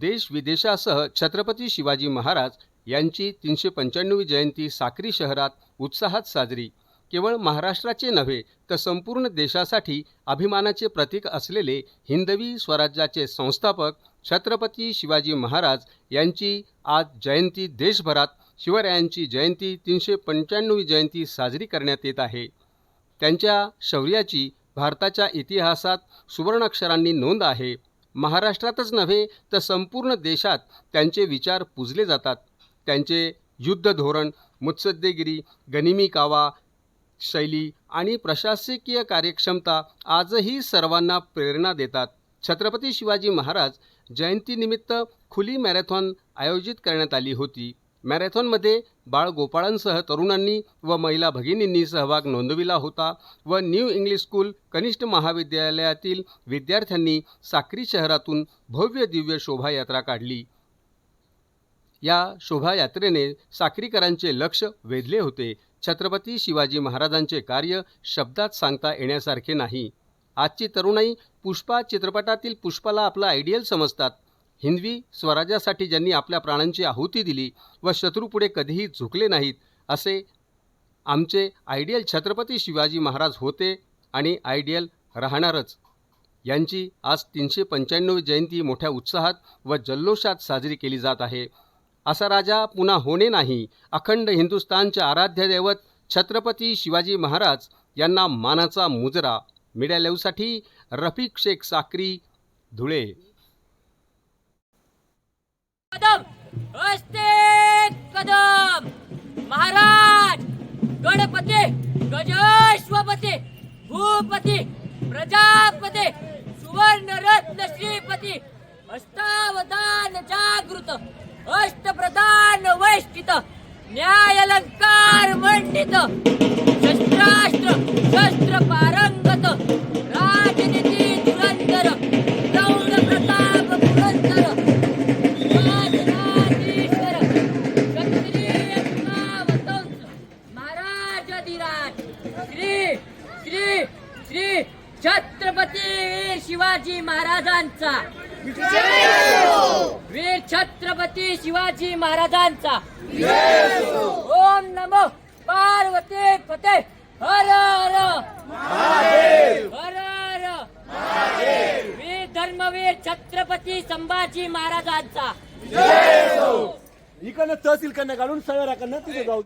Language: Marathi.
देश विदेशासह छत्रपती शिवाजी महाराज यांची तीनशे पंच्याण्णवी जयंती साक्री शहरात उत्साहात साजरी. केवळ महाराष्ट्राचे नव्हे तर संपूर्ण देशासाठी अभिमानाचे प्रतीक असलेले हिंदवी स्वराज्याचे संस्थापक छत्रपती शिवाजी महाराज यांची आज जयंती देशभरात शिवरायांची जयंती तीनशे पंच्याण्णवी जयंती साजरी करण्यात येत आहे. त्यांच्या शौर्याची भारताच्या इतिहासात सुवर्णाक्षरांनी नोंद आहे. महाराष्ट्रातच नव्हे तर संपूर्ण देशात त्यांचे विचार पुजले जातात. त्यांचे युद्ध धोरण मुत्सद्देगिरी गनिमी कावा शैली आणि प्रशासकीय कार्यक्षमता आजही सर्वांना प्रेरणा देतात. छत्रपती शिवाजी महाराज जयंतीनिमित्त खुली मॅरेथॉन आयोजित करण्यात आली होती. मॅरेथॉनमध्ये बाळगोपाळांसह तरुणांनी व महिला भगिनींनी सहभाग नोंदविला होता व न्यू इंग्लिश स्कूल कनिष्ठ महाविद्यालयातील विद्यार्थ्यांनी साक्री शहरातून भव्य दिव्य शोभायात्रा काढली. या शोभायात्रेने साक्रीकरांचे लक्ष वेधले होते. छत्रपती शिवाजी महाराजांचे कार्य शब्दात सांगता येण्यासारखे नाही. आजची तरुणाई पुष्पा चित्रपटातील पुष्पाला आपला आयडियल समजतात. हिंदवी स्वराज्यासाठी ज्यांनी आपल्या प्राणांची आहुती दिली व शत्रूपुढे कधीही झुकले नाहीत असे आमचे आयडियल छत्रपती शिवाजी महाराज होते आणि आयडियल राहणारच. यांची आज तीनशे पंच्याण्णव जयंती मोठ्या उत्साहात व जल्लोषात साजरी केली जात आहे. असा राजा पुन्हा होणे नाही अखंड हिंदुस्तानचे आराध्य दैवत छत्रपती शिवाजी महाराज यांना मानाचा मुजरा. मीडिया लेवसाठी रफिक शेख साक्री धुळे. गजेश्वपती भूपती प्रजापती सुवर्ण रत्न श्रीपती अष्टावधान जागृत अष्टप्रधान वैष्टित न्यायालंकार मंडित शस्त्रास्त्र शस्त्रपा छत्रपती वीर शिवाजी महाराजांचा. वीर छत्रपती शिवाजी महाराजांचा. ओम नमो पार्वती फते हर हर. हर हर. वीर धर्मवीर छत्रपती संभाजी महाराजांचा. इकडनं तहसील कडनं काढून सगळ्या तिथे जाऊ